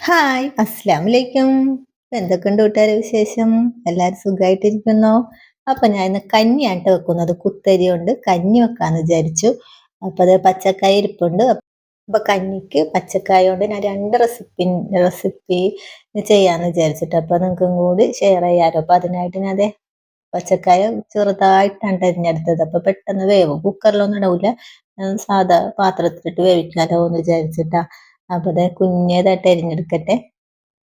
Hi അസ്സാം വലൈക്കും എന്തൊക്കെയുണ്ട് കൂട്ടുകാരെ വിശേഷം? എല്ലാവരും സുഖമായിട്ടിരിക്കുന്നോ അപ്പൊ ഞാൻ ഇന്ന് കഞ്ഞിയാട്ട് വെക്കുന്നത്. കുത്തരി കൊണ്ട് കഞ്ഞി വെക്കാന്ന് വിചാരിച്ചു. അപ്പൊ അത് പച്ചക്കായ ഇരിപ്പുണ്ട്. അപ്പൊ കഞ്ഞിക്ക് പച്ചക്കായ കൊണ്ട് ഞാൻ രണ്ട് റെസിപ്പി റെസിപ്പി ചെയ്യാന്ന് വിചാരിച്ചിട്ട് അപ്പൊ നിങ്ങൾക്കും കൂടി ഷെയർ ചെയ്യാലോ. അപ്പൊ അതിനായിട്ട് ഞാൻ അതെ പച്ചക്കായ ചെറുതായിട്ടാണ് തിരഞ്ഞെടുത്തത്. അപ്പൊ പെട്ടെന്ന് വേവും. കുക്കറിലൊന്നും ഇടവില്ല സാധാ പാത്രത്തിലിട്ട് വേവിക്കാലോ എന്ന് വിചാരിച്ചിട്ടാ. അപ്പോൾ അത് കുഞ്ഞേതായിട്ട് അരിഞ്ഞെടുക്കട്ടെ.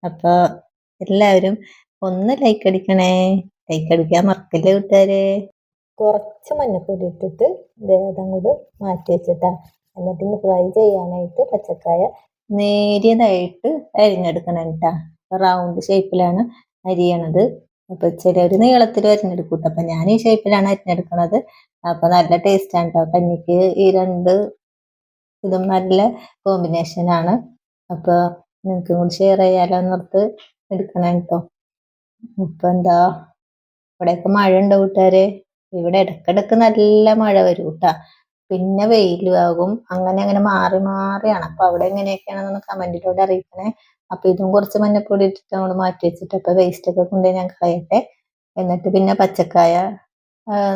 അപ്പോൾ എല്ലാവരും ഒന്ന് ലൈക്ക് അടിക്കണേ. ലൈക്ക് അടിക്കാൻ മറക്കല്ലേ കൂട്ടുകാരെ? കുറച്ച് മഞ്ഞപ്പൊടി ഇട്ടിട്ട് ദേഹം കൂടെ മാറ്റി വെച്ചിട്ടാ. എന്നിട്ട് ഫ്രൈ ചെയ്യാനായിട്ട് പച്ചക്കായ നേരിയതായിട്ട് അരിഞ്ഞെടുക്കണം കേട്ടാ. റൗണ്ട് ഷേപ്പിലാണ് അരിയണത്. അപ്പൊ ചെറിയൊരു നീളത്തിൽ അരിഞ്ഞെടുക്കൂട്ടോ. അപ്പൊ ഞാൻ ഈ ഷേപ്പിലാണ് അരിഞ്ഞെടുക്കണത്. അപ്പൊ നല്ല ടേസ്റ്റ് ആണ് കേട്ടോ കഞ്ഞിക്ക് ഈ രണ്ട് ഇതും നല്ല കോമ്പിനേഷൻ ആണ്. അപ്പോൾ നിങ്ങൾക്ക് കൂടി ഷെയർ ചെയ്യാലോ എന്നോർത്ത് എടുക്കണം കേട്ടോ ഇപ്പം എന്താ ഇവിടെയൊക്കെ മഴ ഉണ്ട് കൂട്ടുകാരെ? ഇവിടെ ഇടക്കിടക്ക് നല്ല മഴ വരും കൂട്ടാ പിന്നെ വെയിലും ആകും. അങ്ങനെ അങ്ങനെ മാറി മാറിയാണ് അപ്പൊ അവിടെ എങ്ങനെയൊക്കെയാണെന്നൊന്ന് കമന്റിലൂടെ അറിയിക്കണേ. അപ്പൊ ഇതും കുറച്ച് മഞ്ഞപ്പൊടി ഇട്ടിട്ട് നമ്മൾ മാറ്റി വെച്ചിട്ട് അപ്പൊ വേസ്റ്റ് ഒക്കെ കൊണ്ടുപോയി ഞാൻ കളയട്ടെ. എന്നിട്ട് പിന്നെ പച്ചക്കായ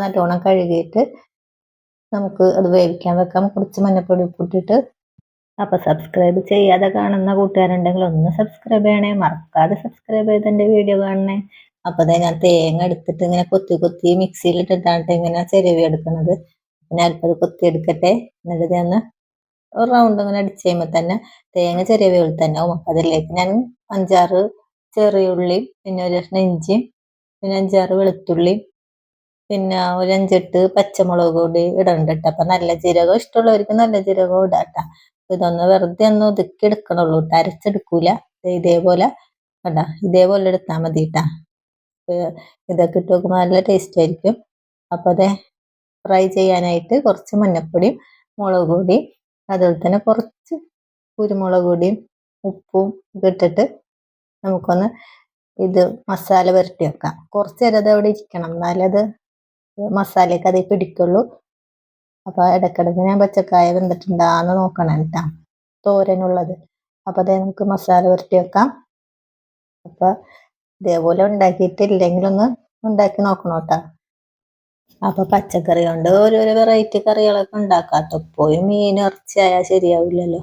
നല്ലോണം കഴുകിയിട്ട് നമുക്ക് അത് വേവിക്കാൻ വെക്കാം. കുറച്ച് മഞ്ഞപ്പൊടി ഉപ്പിട്ടിട്ട്. അപ്പോൾ സബ്സ്ക്രൈബ് ചെയ്യാതെ കാണുന്ന കൂട്ടുകാരുണ്ടെങ്കിൽ ഒന്ന് സബ്സ്ക്രൈബ് ചെയ്യണേ. മറക്കാതെ സബ്സ്ക്രൈബ് ചെയ്ത് വീഡിയോ കാണണേ. അപ്പോൾ അതേ ഞാൻ തേങ്ങ എടുത്തിട്ട് ഇങ്ങനെ കൊത്തി കൊത്തി മിക്സിയിൽ ഇട്ടിട്ടാണ് ഇങ്ങനെ ചെരുവി എടുക്കുന്നത്. പിന്നെ അല്പത് കൊത്തി എടുക്കട്ടെ. എന്നിട്ട് ഞാൻ ഒരു റൗണ്ട് ഇങ്ങനെ അടിച്ച് കഴിയുമ്പോൾ തന്നെ തേങ്ങ ചെറിയ തന്നെ ആവും. അതിലേക്ക് ഞാൻ അഞ്ചാറ് ചെറിയ ഉള്ളിയും പിന്നെ ഒരു കഷ്ണം ഇഞ്ചിയും പിന്നെ അഞ്ചാറ് വെളുത്തുള്ളിയും പിന്നെ ഒരു അഞ്ചെട്ട് പച്ചമുളക് കൂടി ഇടണ്ട കേട്ടോ അപ്പം നല്ല ജീരകം ഇഷ്ടമുള്ളവർക്ക് നല്ല ജീരകം ഇടാം ഇതൊന്ന് വെറുതെ ഒന്ന് ഒതുക്കി എടുക്കണുള്ളൂ. കേട്ടോ അരച്ചെടുക്കൂല. ഇതേപോലെ കണ്ട? ഇതേപോലെ എടുത്താൽ മതി കേട്ടാ ഇതൊക്കെ ഇട്ട് നോക്കുമ്പോൾ നല്ല ടേസ്റ്റ് ആയിരിക്കും. അപ്പോൾ അതെ ഫ്രൈ ചെയ്യാനായിട്ട് കുറച്ച് മഞ്ഞപ്പൊടിയും മുളക് പൊടിയും അതുപോലെ തന്നെ കുറച്ച് കുരുമുളക് പൊടിയും ഉപ്പും ഇട്ടിട്ട് നമുക്കൊന്ന് ഇത് മസാല പുരട്ടി വെക്കാം. കുറച്ച് നേരം അത് അവിടെ ഇരിക്കണം. എന്നാലത് മസാലയൊക്കെ അതേ പിടിക്കുള്ളൂ. അപ്പോൾ ഇടയ്ക്കിടയ്ക്ക് ഞാൻ പച്ചക്കായ വെന്തിട്ടുണ്ടാന്ന് നോക്കണം കേട്ടോ. തോരനുള്ളത്. അപ്പോൾ അതേ നമുക്ക് മസാല പുരട്ടി വെക്കാം. അപ്പോൾ ഇതേപോലെ ഉണ്ടാക്കിയിട്ടില്ലെങ്കിലൊന്ന് ഉണ്ടാക്കി നോക്കണം കേട്ടോ. അപ്പോൾ പച്ചക്കറി കൊണ്ട് ഓരോരോ വെറൈറ്റി കറികളൊക്കെ ഉണ്ടാക്കാം എപ്പോഴും മീൻ ഇറച്ചിയായാൽ ശരിയാവില്ലല്ലോ.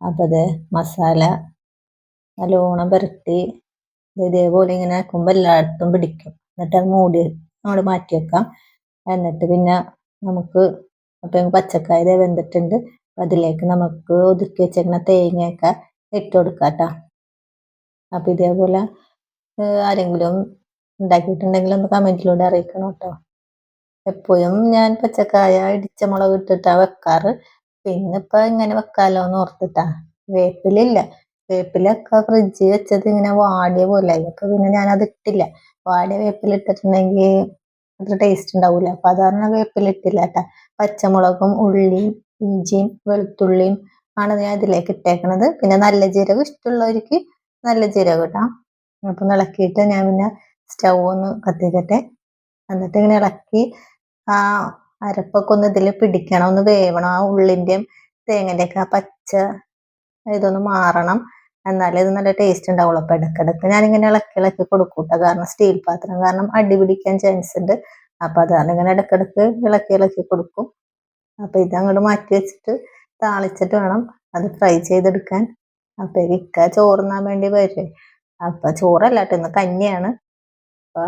അപ്പോൾ അത് മസാല നല്ലോണം പുരട്ടി ഇതേപോലെ ഇങ്ങനെ ആക്കുമ്പോൾ എല്ലായിടത്തും പിടിക്കും. എന്നിട്ട് അത് മൂടി നമ്മൾ മാറ്റി വെക്കാം. എന്നിട്ട് പിന്നെ നമുക്ക് അപ്പം പച്ചക്കായ വെന്തിട്ടുണ്ട്. അതിലേക്ക് നമുക്ക് ഒതുക്കി വെച്ചേക്കുന്ന തേങ്ങയൊക്കെ ഇട്ട് കൊടുക്കാം കേട്ടോ അപ്പം ഇതേപോലെ ആരെങ്കിലും ഉണ്ടാക്കിയിട്ടുണ്ടെങ്കിൽ ഒന്ന് കമന്റിലൂടെ അറിയിക്കണം കേട്ടോ. എപ്പോഴും ഞാൻ പച്ചക്കായ ഇടിച്ച മുളക് ഇട്ടിട്ടാണ് വെക്കാറ്. പിന്നെ ഇപ്പം ഇങ്ങനെ വെക്കാലോ എന്ന് ഓർത്തിട്ടാ. വേപ്പിലില്ല. വേപ്പിലൊക്കെ ഫ്രിഡ്ജിൽ വെച്ചത് ഇങ്ങനെ വാടിയ പോലെ. അപ്പൊ പിന്നെ ഞാനത് ഇട്ടില്ല. വാടിയ വേപ്പിലിട്ടിട്ടുണ്ടെങ്കിൽ അത്ര ടേസ്റ്റ് ഉണ്ടാവില്ല അപ്പൊ അതാണ് വേപ്പിലിട്ടില്ല കേട്ടോ പച്ചമുളകും ഉള്ളിയും ഇഞ്ചിയും വെളുത്തുള്ളിയും ആണ് ഞാൻ ഇതിലേക്ക് ഇട്ടേക്കണത്. പിന്നെ നല്ല ജീരകം ഇഷ്ടമുള്ളവർക്ക് നല്ല ജീരകം ഇടാം. അപ്പം ഇളക്കിയിട്ട് ഞാൻ പിന്നെ സ്റ്റൗ ഒന്ന് കത്തിക്കട്ടെ. എന്നിട്ട് ഇങ്ങനെ ഇളക്കി ആ അരപ്പൊക്കെ ഒന്ന് ഇതിൽ പിടിക്കണം. ഒന്ന് വേവണം. ആ ഉള്ളിന്റെയും തേങ്ങന്റെയൊക്കെ ആ പച്ച ഇതൊന്ന് മാറണം. എന്നാലേ ഇത് നല്ല ടേസ്റ്റ് ഉണ്ടാവുള്ളൂ. ഇടക്കിടക്ക് ഞാൻ ഇങ്ങനെ ഇളക്കി ഇളക്കി കൊടുക്കൂട്ടോ. കാരണം സ്റ്റീൽ പാത്രം കാരണം അടി പിടിക്കാൻ ചാൻസ് ഉണ്ട്. അപ്പൊ അതാണ് ഇങ്ങനെ ഇടക്കിടക്ക് ഇളക്കി ഇളക്കി കൊടുക്കും. അപ്പൊ ഇത് അങ്ങോട്ട് മാറ്റി വെച്ചിട്ട് താളിച്ചിട്ട് വേണം അത് ഫ്രൈ ചെയ്തെടുക്കാൻ. അപ്പൊ ഇക്ക ചോറുന്നാൻ വേണ്ടി വരും. അപ്പൊ ചോറല്ല ഇന്ന് കഞ്ഞിയാണ്. അപ്പൊ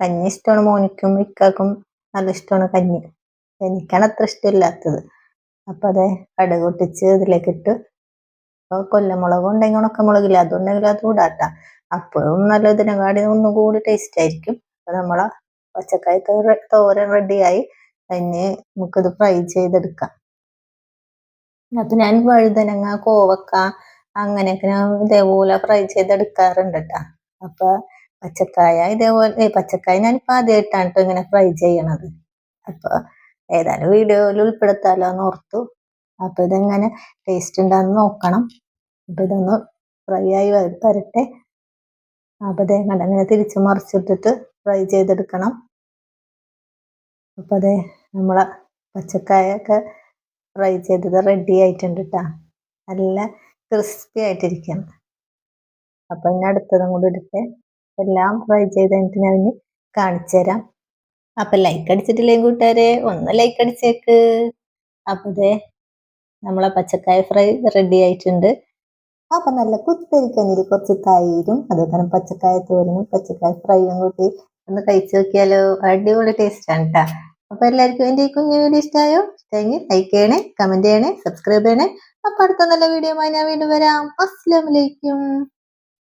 കഞ്ഞി ഇഷ്ടമാണ് മോനിക്കും ഇക്കാക്കും നല്ല ഇഷ്ടമാണ് കഞ്ഞി. എനിക്കാണ് അത്ര ഇഷ്ടമില്ലാത്തത്. അപ്പൊ അതെ കടുകൊട്ടിച്ച് ഇതിലേക്ക് ഇട്ട് കൊല്ലമുളക് ഉണ്ടെങ്കിൽ ഉണക്കമുളകില്ല? അതുണ്ടെങ്കിൽ അത് കൂടാട്ട അപ്പോഴും നല്ല കാടി ഒന്നും കൂടി ടേസ്റ്റ് ആയിരിക്കും. അപ്പൊ നമ്മളെ പച്ചക്കായ തോരൻ റെഡിയായി അതിന് നമുക്കിത് ഫ്രൈ ചെയ്തെടുക്കാം. അത് ഞാൻ വഴുതനങ്ങ കോവക്ക അങ്ങനെയൊക്കെ ഞാൻ ഇതേപോലെ ഫ്രൈ ചെയ്തെടുക്കാറുണ്ട് കേട്ടോ അപ്പൊ പച്ചക്കായ ഇതേപോലെ പച്ചക്കായ ഞാനിപ്പോ ആദ്യമായിട്ടാണ് കേട്ടോ ഇങ്ങനെ ഫ്രൈ ചെയ്യണത്. അപ്പൊ ഏതായാലും വീഡിയോയിൽ ഉൾപ്പെടുത്താലോ എന്ന് ഓർത്തു. അപ്പൊ ഇതെങ്ങനെ ടേസ്റ്റ് ഉണ്ടാന്ന് നോക്കണം. അപ്പൊ ഇതൊന്ന് ഫ്രൈ ആയി വരട്ടെ. അപ്പൊ കണ്ട കണ്ടങ്ങനെ തിരിച്ച് മറിച്ചിട്ടിട്ട് ഫ്രൈ ചെയ്തെടുക്കണം. അപ്പോൾ അതെ നമ്മളെ പച്ചക്കായൊക്കെ ഫ്രൈ ചെയ്തത് റെഡി ആയിട്ടുണ്ട് കേട്ടോ നല്ല ക്രിസ്പി ആയിട്ടിരിക്കണം. അപ്പൊ ഇനി അടുത്തതും കൂടി എടുത്തേ എല്ലാം ഫ്രൈ ചെയ്ത് കഴിഞ്ഞിട്ട് ഞാൻ ഇനി കാണിച്ചു തരാം. അപ്പൊ ലൈക്ക് അടിച്ചിട്ടില്ലേ കൂട്ടുകാരെ? ഒന്ന് ലൈക്ക് അടിച്ചേക്ക്. അപ്പൊ ദേ നമ്മളെ പച്ചക്കായ ഫ്രൈ റെഡി ആയിട്ടുണ്ട്. അപ്പൊ നല്ല കുത്തരിക്കഞ്ഞിൽ കുറച്ച് തൈരും അതുപോലെ പച്ചക്കായ തോരനും പച്ചക്കായ ഫ്രൈയും കൂട്ടി ഒന്ന് കഴിച്ചു നോക്കിയാലോ. അടിപൊളി ടേസ്റ്റ് ആണ് കേട്ടോ അപ്പൊ എല്ലാവർക്കും എന്റെ ഈ കുഞ്ഞു വീഡിയോ ഇഷ്ടമായോ ഇഷ്ടമെങ്കിൽ ലൈക്ക് ചെയ്യണേ കമന്റ് ചെയ്യണേ സബ്സ്ക്രൈബ് ചെയ്യണേ. അപ്പൊ അടുത്ത നല്ല വീഡിയോ ഞാൻ വീണ്ടും വരാം. അസ്സലാമലൈക്കും